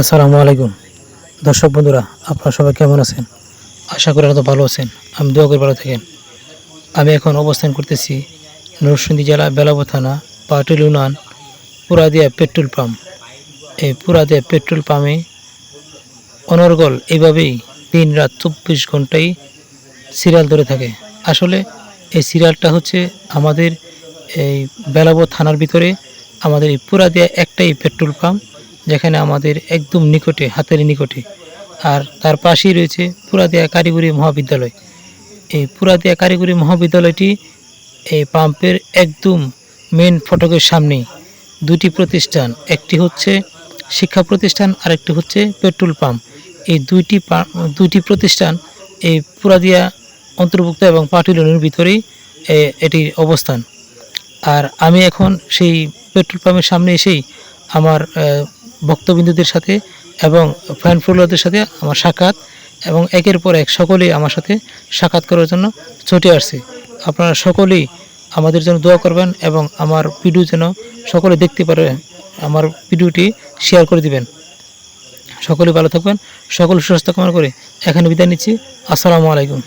আসসালামু আলাইকুম। দর্শক বন্ধুরা, আপনারা সবাই কেমন আছেন? আশা করি তো ভালো আছেন। আমি দোয়া করি ভালো থাকেন। আমি এখন অবস্থান করতেছি নরসিংদী জেলা বেলাব থানা, Patul union, Puradia petrol pump. এই পুরাদিয়া পেট্রোল পাম্পে অনর্গল এইভাবেই দিন রাত চব্বিশ ঘন্টাই সিরিয়াল ধরে থাকে। আসলে এই সিরিয়ালটা হচ্ছে আমাদের এই বেলাবো থানার ভিতরে আমাদের এই পুরাদিয়া একটাই পেট্রোল পাম্প। যেখানে আমাদের একদম নিকটে হাতের নিকটে। আর তার পাশেই রয়েছে পুরাদিয়া কারিগরি মহাবিদ্যালয়। এই পুরাদিয়া কারিগরি মহাবিদ্যালয়টি এই পাম্পের একদম মেন ফটকের সামনেই। দুটি প্রতিষ্ঠান একটি হচ্ছে শিক্ষা প্রতিষ্ঠান আর একটি হচ্ছে পেট্রোল পাম্প। এই দুইটি দুইটি প্রতিষ্ঠান এই পুরাদিয়া অন্তর্ভুক্ত এবং পাটিলনের ভিতরেই এ, এটির অবস্থান। আর আমি এখন সেই পেট্রোল পাম্পের সামনে এসেই আমার ভক্তবিন্দুদের সাথে এবং ফ্যান ফলোয়ারদের সাথে আমার সাক্ষাৎ এবং একের পর এক সকলেই আমার সাথে সাক্ষাৎ করার জন্য ছুটে আসছে। আপনারা সকলেই আমাদের জন্য দোয়া করবেন এবং আমার ভিডিও যেন সকলে দেখতে পারে, আমার ভিডিওটি শেয়ার করে দিবেন। সকলে ভালো থাকবেন, সকল সুস্বাস্থ্য কামনা করে এখানে বিদায় নিচ্ছি। আসসালামু আলাইকুম।